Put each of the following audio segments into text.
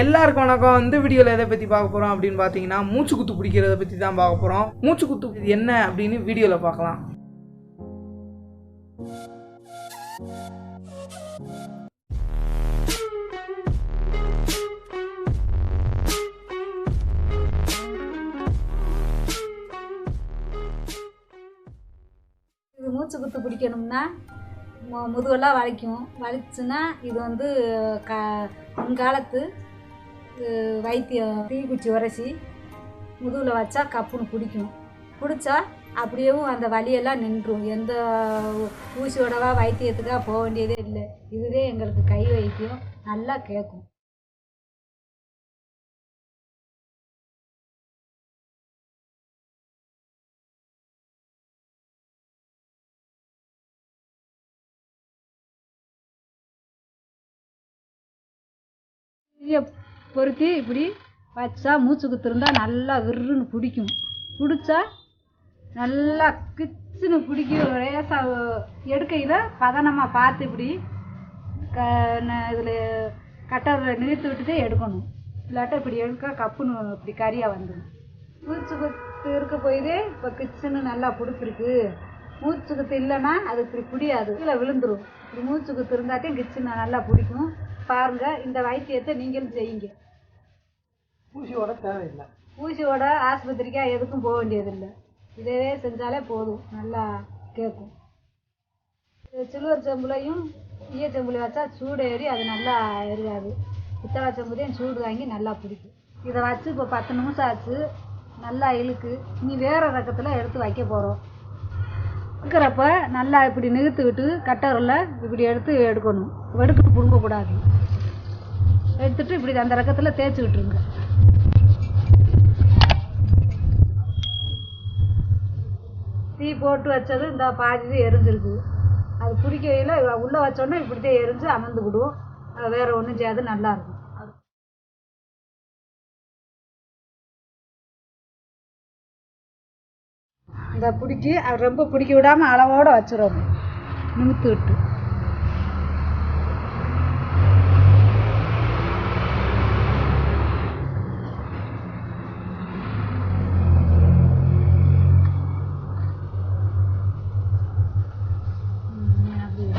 எல்லாருக்கும் வணக்கம். இந்த வீடியோவில் எதை பற்றி பார்க்க போகிறோம் அப்படின்னு பார்த்தீங்கன்னா மூச்சு குத்து பிடிக்கிறத பற்றி தான் பார்க்க போகிறோம் மூச்சு குத்து இது என்ன அப்படின்னு வீடியோவில் பார்க்கலாம். இது மூச்சு குத்து பிடிக்கணும்னா முதுகெல்லாம் வலிக்கும். வலிச்சுன்னா இது வந்து க முன்காலத்து வைத்தியம் தீக்குச்சி உரைச்சி முதுகில் வச்சா கப்புன்னு பிடிக்கும் பிடிச்சா அப்படியேவும் அந்த வலியெல்லாம் நின்றும். எந்த ஊசியோடவா வைத்தியத்துக்காக போக வேண்டியதே இல்லை. இதுவே எங்களுக்கு கை வைத்தியம் நல்லா கேட்கும். இதை பொருத்தி இப்படி வச்சா மூச்சு குத்துருந்தா நல்லா விருன்னு பிடிக்கும். பிடிச்சா நல்லா கிச்சுன்னு பிடிக்கும் லேசாக எடுக்கையில் பதனமாக பார்த்து இப்படி க இதில் கட்டரில் நிறுத்தி விட்டுட்டு எடுக்கணும். இல்லாட்டா இப்படி எடுக்க கப்புன்னு இப்படி கறியாக வந்துடும் மூச்சு குத்து இருக்க போயிதே. இப்போ கிச்சுன்னு நல்லா பிடிச்சிருக்கு. மூச்சு குத்து இல்லைன்னா அது இப்படி பிடியாது. கீழே விழுந்துடும் இப்படி மூச்சு குத்து இருந்தாட்டையும் கிச்சுன்னு நல்லா பிடிக்கும். பாருங்க இந்த வைத்தியத்தை நீங்களும் செய்யுங்க. ஊசியோட தேவையில்லை. ஊசியோட ஆஸ்பத்திரிக்கா எதுக்கும் போக வேண்டியதில்லை. இதவே செஞ்சாலே போதும் நல்லா கேட்கும். சில்வர் செம்புலையும் ஈய செம்புல வச்சா சூடு ஏறி அது நல்லா எரியாது. பித்தளை செம்புலையும் சூடு வாங்கி நல்லா பிடிக்கும். இதை வச்சு இப்போ பத்து நிமிஷம் ஆச்சு நல்லா இழுக்கு. நீ வேற ரக்கத்தில் எடுத்து வைக்க போகிறோம் இருக்கிறப்ப நல்லா இப்படி நிறுத்துக்கிட்டு கட்டரில் இப்படி எடுத்து எடுக்கணும். வெடுக்கு பிடுங்கக்கூடாது. எடுத்துட்டு இப்படி அந்த ரக்கத்தில் தேய்ச்சி விட்டுருங்க தீ போட்டு வச்சது இந்த பாதி எரிஞ்சிருக்கு அது பிடிக்கையில் உள்ளே வச்சோன்னே இப்படித்தான் எரிஞ்சு அமர்ந்துக்கிடுவோம் வேறு ஒன்றும் செய்யாது நல்லாயிருக்கும் இந்த பிடிக்கி அது ரொம்ப பிடிக்க விடாம அளவோடு வச்சிடணும் நிமித்து விட்டு ம், அப்படியே.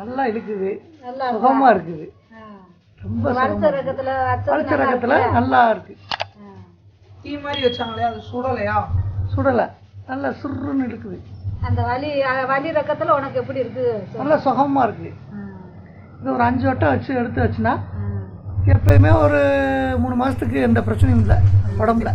நல்லா இழுக்குது. நல்லா சுகமா இருக்குது. ரொம்ப வறுத்த ரகத்துல நல்லா ரகத்துல இருக்குல்ல? நல்லா இருக்கு. டீ மாதிரி வச்சாங்களே அது சுடலையா? சுடலை. நல்லா சுருன்னு இருக்குது அந்த வலி வலி ரக்கத்துல உனக்கு எப்படி இருக்கு? நல்லா சுகமா இருக்குது. இது ஒரு அஞ்சு வட்டம் வச்சு எடுத்து வச்சுன்னா ஆ. எப்பயுமே ஒரு மூணு மாசத்துக்கு எந்த பிரச்சனையும் இல்லை உடம்புல.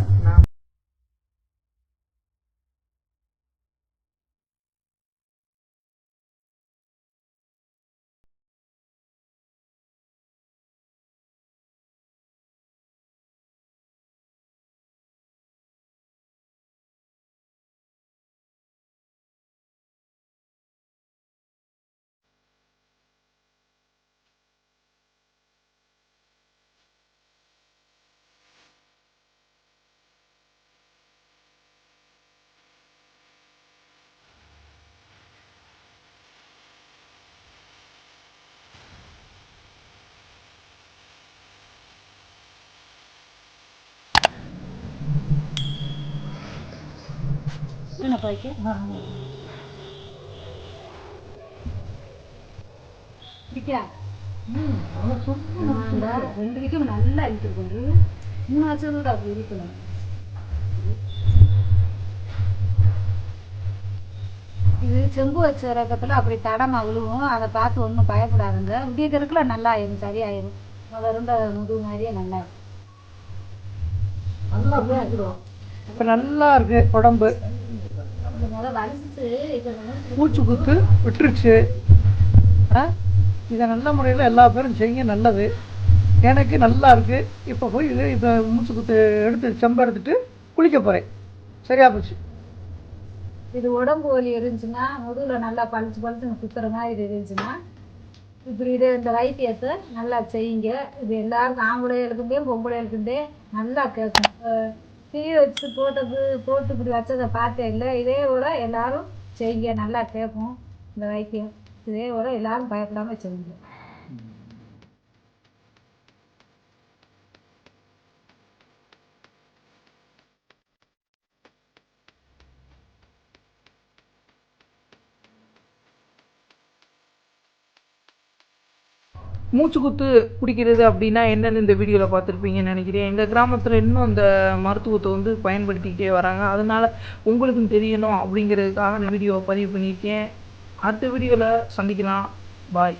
ரெண்டு விக்கும் நல்லா இழுத்துக்கொண்டு மூணு வச்சது அப்படி இருக்கணும் இது செம்பு வச்ச ரகத்தில் அப்படி தடமா விழுவும். அதை பார்த்து ஒன்றும் பயப்படாதுங்க. விடியக்கிறதுக்குள்ள நல்லா ஆயிரும் சரியாயிரும். முதல்ல இருந்த முதுகு மாதிரியே நல்லா இருக்கும். இப்போ நல்லா இருக்கு உடம்பு. இது முதல்ல வலிச்சு இதை வந்து மூச்சு குத்து விட்டுருச்சு. இதை நல்ல முறையில் எல்லா பேரும் செய்யுங்க நல்லது. எனக்கு நல்லா இருக்கு. இப்போ போய் இது இப்போ மூச்சு குத்து எடுத்து செம்பு எடுத்துட்டு குளிக்க போகிறேன் சரியா போச்சு. இது உடம்பு வலி இருந்துச்சுன்னா முதுகுல நல்லா பளிச்சு பளிச்சுன்னு குத்துற மாதிரி இருந்துச்சுன்னா இப்படி இது இந்த வைத்தியத்தை நல்லா செய்யுங்க. இது எல்லாருக்கும் ஆம்பளைகளுக்குண்டே பொம்பளைகளுக்குண்டே நல்லா கேட்கும். தீ வச்சு போட்டது போட்டு இப்படி வச்சதை பார்த்தேன். இல்லை இதே விட எல்லாரும் செய்யுங்க. நல்லா கேட்கும் இந்த வைத்தியம். இதே விட எல்லாரும் பயப்படாமல் செய்யுங்க. மூச்சுக்குத்து பிடிக்கிறது அப்படின்னா என்னென்னு இந்த வீடியோவில் பார்த்துருப்பீங்கன்னு நினைக்கிறேன். எங்கள் கிராமத்தில் இன்னும் அந்த மருத்துவத்தை வந்து பயன்படுத்திக்கிட்டே வராங்க. அதனால் உங்களுக்கும் தெரியணும் அப்படிங்கிறதுக்காக இந்த வீடியோவை பதிவு பண்ணியிருக்கேன். அடுத்த வீடியோவில் சந்திக்கலாம். பாய்.